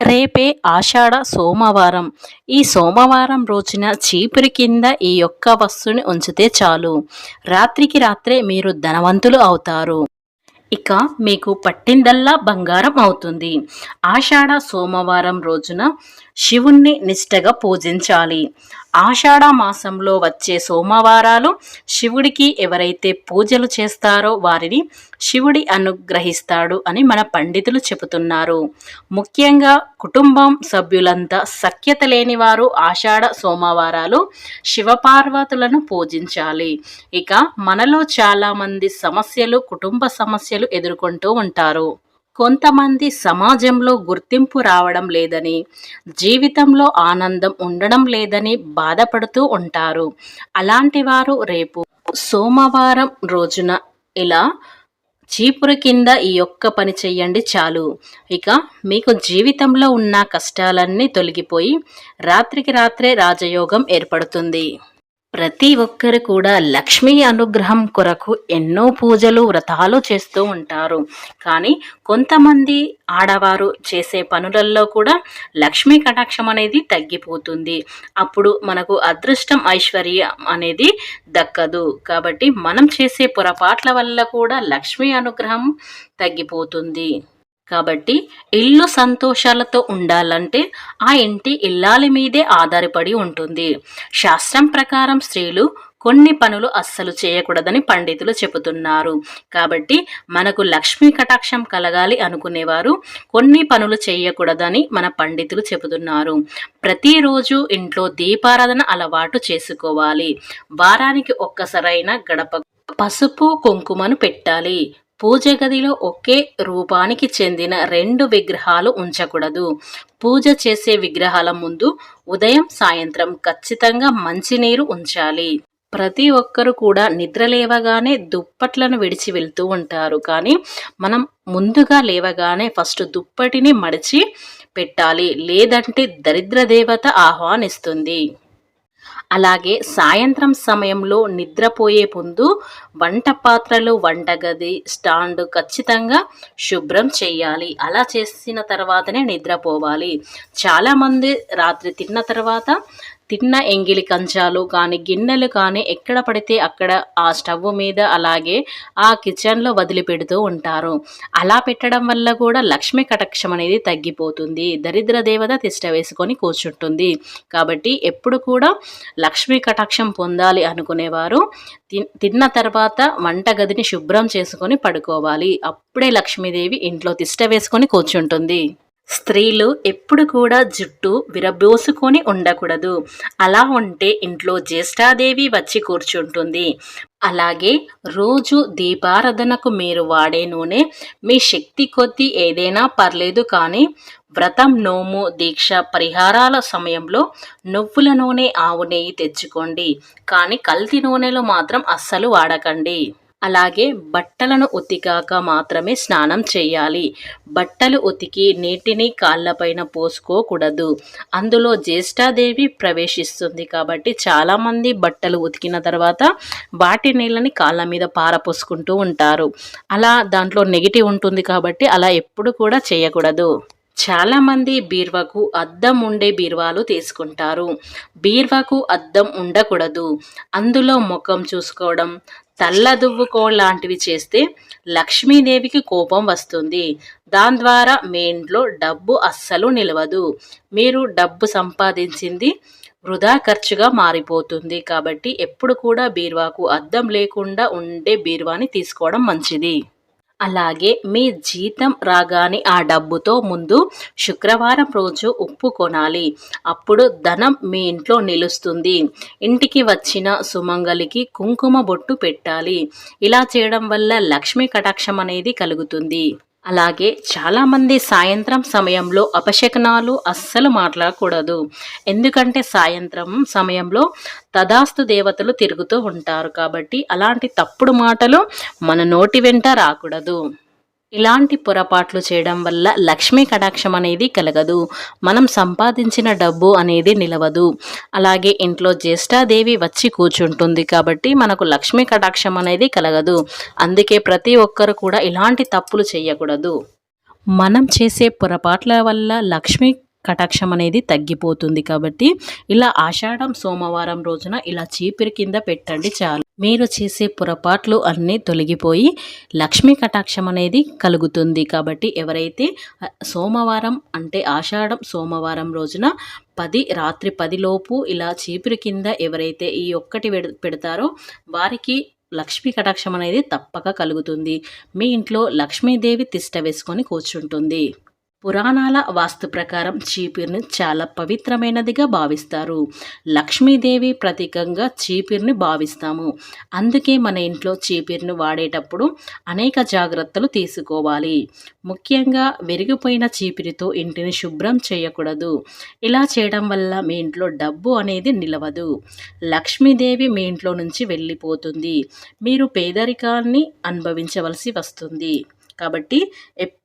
రేపే ఆషాఢ సోమవారం. ఈ సోమవారం రోజున చీపురి కింద ఈ యొక్క వస్తువుని ఉంచితే చాలు. రాత్రికి రాత్రే మీరు ధనవంతులు అవుతారు. ఇక మీకు పట్టిందల్లా బంగారం అవుతుంది. ఆషాఢ సోమవారం రోజున శివుణ్ణి నిష్టగా పూజించాలి. ఆషాఢ మాసంలో వచ్చే సోమవారాలు శివుడికి ఎవరైతే పూజలు చేస్తారో వారిని శివుడి అనుగ్రహిస్తాడు అని మన పండితులు చెబుతున్నారు. ముఖ్యంగా కుటుంబం సభ్యులంతా సఖ్యత లేని వారు ఆషాఢ సోమవారాలు శివపార్వతులను పూజించాలి. ఇక మనలో చాలామంది సమస్యలు కుటుంబ సమస్యలు ఎదుర్కొంటూ ఉంటారు. కొంతమంది సమాజంలో గుర్తింపు రావడం లేదని జీవితంలో ఆనందం ఉండడం లేదని బాధపడుతూ ఉంటారు. అలాంటి వారు రేపు సోమవారం రోజున ఇలా చీపురు కింద ఈ యొక్క పని చెయ్యండి చాలు. ఇక మీకు జీవితంలో ఉన్న కష్టాలన్నీ తొలగిపోయి రాత్రికి రాత్రే రాజయోగం ఏర్పడుతుంది. ప్రతి ఒక్కరు కూడా లక్ష్మీ అనుగ్రహం కొరకు ఎన్నో పూజలు వ్రతాలు చేస్తూ ఉంటారు. కానీ కొంతమంది ఆడవారు చేసే పనులలో కూడా లక్ష్మీ కటాక్షం అనేది తగ్గిపోతుంది. అప్పుడు మనకు అదృష్టం ఐశ్వర్యం అనేది దక్కదు. కాబట్టి మనం చేసే పొరపాట్ల వల్ల కూడా లక్ష్మీ అనుగ్రహం తగ్గిపోతుంది. కాబట్టి ఇల్లు సంతోషాలతో ఉండాలంటే ఆ ఇంటి ఇల్లాలి మీదే ఆధారపడి ఉంటుంది. శాస్త్రం ప్రకారం స్త్రీలు కొన్ని పనులు అస్సలు చేయకూడదని పండితులు చెబుతున్నారు. కాబట్టి మనకు లక్ష్మీ కటాక్షం కలగాలి అనుకునేవారు కొన్ని పనులు చేయకూడదని మన పండితులు చెబుతున్నారు. ప్రతిరోజు ఇంట్లో దీపారాధన అలవాటు చేసుకోవాలి. వారానికి ఒక్కసారైనా గడప పసుపు కుంకుమను పెట్టాలి. పూజ గదిలో ఒకే రూపానికి చెందిన రెండు విగ్రహాలు ఉంచకూడదు. పూజ చేసే విగ్రహాల ముందు ఉదయం సాయంత్రం ఖచ్చితంగా మంచినీరు ఉంచాలి. ప్రతి ఒక్కరు కూడా నిద్ర లేవగానే దుప్పట్లను విడిచి వెళ్తూ ఉంటారు. కానీ మనం ముందుగా లేవగానే ఫస్ట్ దుప్పటిని మడిచి పెట్టాలి. లేదంటే దరిద్ర దేవత ఆహ్వానిస్తుంది. అలాగే సాయంత్రం సమయంలో నిద్రపోయే ముందు వంట పాత్రలు వంటగది స్టాండ్ ఖచ్చితంగా శుభ్రం చేయాలి. అలా చేసిన తర్వాతనే నిద్రపోవాలి. చాలామంది రాత్రి తిన్న తర్వాత తిన్న ఎంగిలి కంచాలు కానీ గిన్నెలు కానీ ఎక్కడ పడితే అక్కడ ఆ స్టవ్ మీద అలాగే ఆ కిచెన్లో వదిలిపెడుతూ ఉంటారు. అలా పెట్టడం వల్ల కూడా లక్ష్మీ కటాక్షం అనేది తగ్గిపోతుంది. దరిద్ర దేవత తిష్ట వేసుకొని కూర్చుంటుంది. కాబట్టి ఎప్పుడు కూడా లక్ష్మీ కటాక్షం పొందాలి అనుకునేవారు. తిన్న తర్వాత వంటగదిని శుభ్రం చేసుకొని పడుకోవాలి. అప్పుడే లక్ష్మీదేవి ఇంట్లో తిష్ట వేసుకొని కూర్చుంటుంది. స్త్రీలు ఎప్పుడు కూడా జుట్టు విరబోసుకొని ఉండకూడదు. అలా ఉంటే ఇంట్లో జ్యేష్ఠాదేవి వచ్చి కూర్చుంటుంది. అలాగే రోజు దీపారాధనకు మీరు వాడే నూనె మీ శక్తి కొద్దీ ఏదైనా పర్లేదు కానీ వ్రతం నోము దీక్ష పరిహారాల సమయంలో నువ్వుల నూనె ఆవు నెయ్యి తెచ్చుకోండి. కానీ కల్తీ నూనెలు మాత్రం అస్సలు వాడకండి. అలాగే బట్టలను ఉతికాక మాత్రమే స్నానం చేయాలి. బట్టలు ఉతికి నీటిని కాళ్ళపైన పోసుకోకూడదు. అందులో జ్యేష్ఠాదేవి ప్రవేశిస్తుంది కాబట్టి చాలామంది బట్టలు ఉతికిన తర్వాత వాటి నీళ్ళని కాళ్ళ మీద పారపోసుకుంటూ ఉంటారు. అలా దాంట్లో నెగిటివ్ ఉంటుంది కాబట్టి అలా ఎప్పుడు కూడా చేయకూడదు. చాలామంది బీర్వకు అద్దం ఉండే బీర్వాలు తీసుకుంటారు. బీర్వకు అద్దం ఉండకూడదు. అందులో ముఖం చూసుకోవడం తల్లదువ్వుకో లాంటివి చేస్తే లక్ష్మీదేవికి కోపం వస్తుంది. దాని ద్వారా మీ ఇంట్లో డబ్బు అస్సలు నిలవదు. మీరు డబ్బు సంపాదించింది వృధా ఖర్చుగా మారిపోతుంది. కాబట్టి ఎప్పుడు కూడా బీరువాకు అద్దం లేకుండా ఉండే బీరువాని తీసుకోవడం మంచిది. అలాగే మీ జీతం రాగానే ఆ డబ్బుతో ముందు శుక్రవారం రోజు ఉప్పు కొనాలి. అప్పుడు ధనం మీ ఇంట్లో నిలుస్తుంది. ఇంటికి వచ్చిన సుమంగలికి కుంకుమ బొట్టు పెట్టాలి. ఇలా చేయడం వల్ల లక్ష్మీ కటాక్షం అనేది కలుగుతుంది. అలాగే చాలామంది సాయంత్రం సమయంలో అపశకనాలు అస్సలు మాట్లాడకూడదు. ఎందుకంటే సాయంత్రం సమయంలో తదాస్తు దేవతలు తిరుగుతూ ఉంటారు కాబట్టి అలాంటి తప్పుడు మాటలు మన నోటి వెంట రాకూడదు. ఇలాంటి పొరపాట్లు చేయడం వల్ల లక్ష్మీ కటాక్షం అనేది కలగదు. మనం సంపాదించిన డబ్బు అనేది నిలవదు. అలాగే ఇంట్లో జ్యేష్ఠాదేవి వచ్చి కూర్చుంటుంది కాబట్టి మనకు లక్ష్మీ కటాక్షం అనేది కలగదు. అందుకే ప్రతి ఒక్కరు కూడా ఇలాంటి తప్పులు చేయకూడదు. మనం చేసే పొరపాట్ల వల్ల లక్ష్మి కటాక్షం అనేది తగ్గిపోతుంది కాబట్టి ఇలా ఆషాఢం సోమవారం రోజున ఇలా చీపిరి కింద పెట్టండి చాలు. మీరు చేసే పొరపాట్లు అన్నీ తొలగిపోయి లక్ష్మీ కటాక్షం అనేది కలుగుతుంది కాబట్టి ఎవరైతే సోమవారం అంటే ఆషాఢం సోమవారం రోజున పది రాత్రి పదిలోపు ఇలా చీపురు కింద ఎవరైతే ఈ ఒక్కటి పెడ- పెడతారో వారికి లక్ష్మీ కటాక్షం అనేది తప్పక కలుగుతుంది. మీ ఇంట్లో లక్ష్మీదేవి తిష్ట వేసుకొని కూర్చుంటుంది. పురాణాల వాస్తు ప్రకారం చీపిరిని చాలా పవిత్రమైనదిగా భావిస్తారు. లక్ష్మీదేవి ప్రతీకంగా చీపిరిని భావిస్తాము. అందుకే మన ఇంట్లో చీపిరిని వాడేటప్పుడు అనేక జాగ్రత్తలు తీసుకోవాలి. ముఖ్యంగా విరిగిపోయిన చీపిరితో ఇంటిని శుభ్రం చేయకూడదు. ఇలా చేయడం వల్ల మీ ఇంట్లో డబ్బు అనేది నిలవదు. లక్ష్మీదేవి మీ ఇంట్లో నుంచి వెళ్ళిపోతుంది. మీరు పేదరికాన్ని అనుభవించవలసి వస్తుంది. కాబట్టి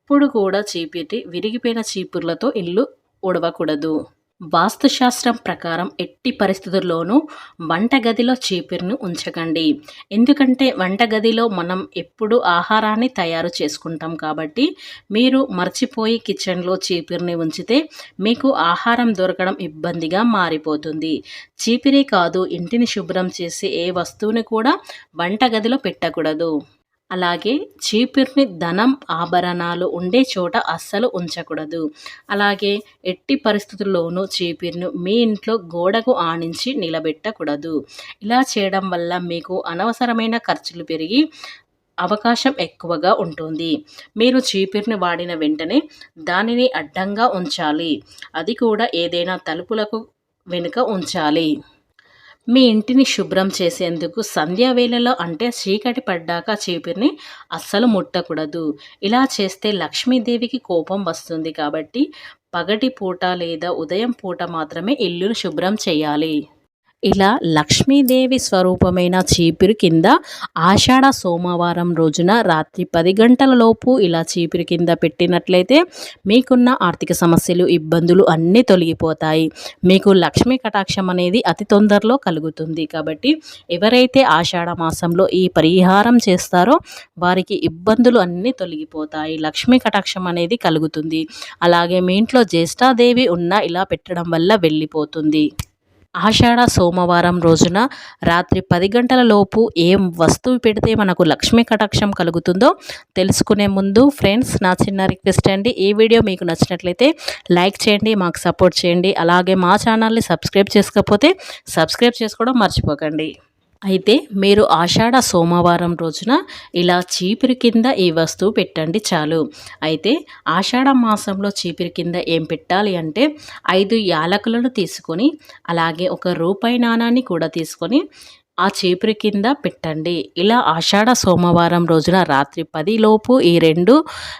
ఎప్పుడు కూడా చీపిరి విరిగిపోయిన చీపుర్లతో ఇల్లు ఉడవకూడదు వాస్తుశాస్త్రం ప్రకారం ఎట్టి పరిస్థితుల్లోనూ వంటగదిలో చీపిరిని ఉంచకండి. ఎందుకంటే వంటగదిలో మనం ఎప్పుడు ఆహారాన్ని తయారు చేసుకుంటాం కాబట్టి మీరు మర్చిపోయి కిచెన్లో చీపిరిని ఉంచితే మీకు ఆహారం దొరకడం ఇబ్బందిగా మారిపోతుంది. చీపిరే కాదు ఇంటిని శుభ్రం చేసే ఏ వస్తువుని కూడా వంటగదిలో పెట్టకూడదు. అలాగే చీపిర్ని ధనం ఆభరణాలు ఉండే చోట అస్సలు ఉంచకూడదు. అలాగే ఎట్టి పరిస్థితుల్లోనూ చీపిరిని మీ ఇంట్లో గోడకు ఆనించి నిలబెట్టకూడదు. ఇలా చేయడం వల్ల మీకు అనవసరమైన ఖర్చులు పెరిగి అవకాశం ఎక్కువగా ఉంటుంది. మీరు చీపిరిని వాడిన వెంటనే దానిని అడ్డంగా ఉంచాలి. అది కూడా ఏదైనా తలుపులకు వెనుక ఉంచాలి. మీ ఇంటిని శుభ్రం చేసేందుకు సంధ్యా వేళలో అంటే చీకటి పడ్డాక చీపురిని అస్సలు ముట్టకూడదు. ఇలా చేస్తే లక్ష్మీదేవికి కోపం వస్తుంది కాబట్టి పగటి పూట లేదా ఉదయం పూట మాత్రమే ఇల్లును శుభ్రం చేయాలి. ఇలా లక్ష్మీదేవి స్వరూపమైన చీపిరి కింద ఆషాఢ సోమవారం రోజున రాత్రి పది గంటల లోపు ఇలా చీపిరి కింద పెట్టినట్లయితే మీకున్న ఆర్థిక సమస్యలు ఇబ్బందులు అన్నీ తొలగిపోతాయి. మీకు లక్ష్మీ కటాక్షం అనేది అతి తొందరలో కలుగుతుంది. కాబట్టి ఎవరైతే ఆషాఢ మాసంలో ఈ పరిహారం చేస్తారో వారికి ఇబ్బందులు అన్నీ తొలగిపోతాయి. లక్ష్మీ కటాక్షం అనేది కలుగుతుంది. అలాగే మీ ఇంట్లో జ్యేష్ఠాదేవి ఉన్న ఇలా పెట్టడం వల్ల వెళ్ళిపోతుంది. ఆషాఢ సోమవారం రోజున రాత్రి పది గంటల లోపు ఏం వస్తువు పెడితే మనకు లక్ష్మీ కటాక్షం కలుగుతుందో తెలుసుకునే ముందు ఫ్రెండ్స్ నా చిన్న రిక్వెస్ట్ అండి. ఈ వీడియో మీకు నచ్చినట్లయితే లైక్ చేయండి మాకు సపోర్ట్ చేయండి. అలాగే మా ఛానల్ని సబ్స్క్రైబ్ చేసుకోకపోతే సబ్స్క్రైబ్ చేసుకోవడం మర్చిపోకండి. అయితే మీరు ఆషాఢ సోమవారం రోజున ఇలా చీపిరి కింద ఈ వస్తువు పెట్టండి చాలు. అయితే ఆషాఢ మాసంలో చీపిరి కింద ఏం పెట్టాలి అంటే ఐదు యాలకులను తీసుకొని అలాగే ఒక రూపాయి నాణాన్ని కూడా తీసుకొని ఆ చీపురి కింద పెట్టండి. ఇలా ఆషాఢ సోమవారం రోజున రాత్రి పదిలోపు ఈ రెండు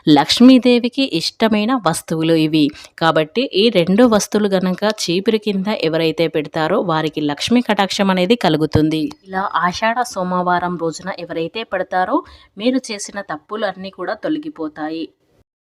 లక్ష్మీదేవికి ఇష్టమైన వస్తువులు ఇవి. కాబట్టి ఈ రెండు వస్తువులు గనక చీపురి కింద ఎవరైతే పెడతారో వారికి లక్ష్మీ కటాక్షం అనేది కలుగుతుంది. ఇలా ఆషాఢ సోమవారం రోజున ఎవరైతే పెడతారో మీరు చేసిన తప్పులు అన్నీ కూడా తొలగిపోతాయి.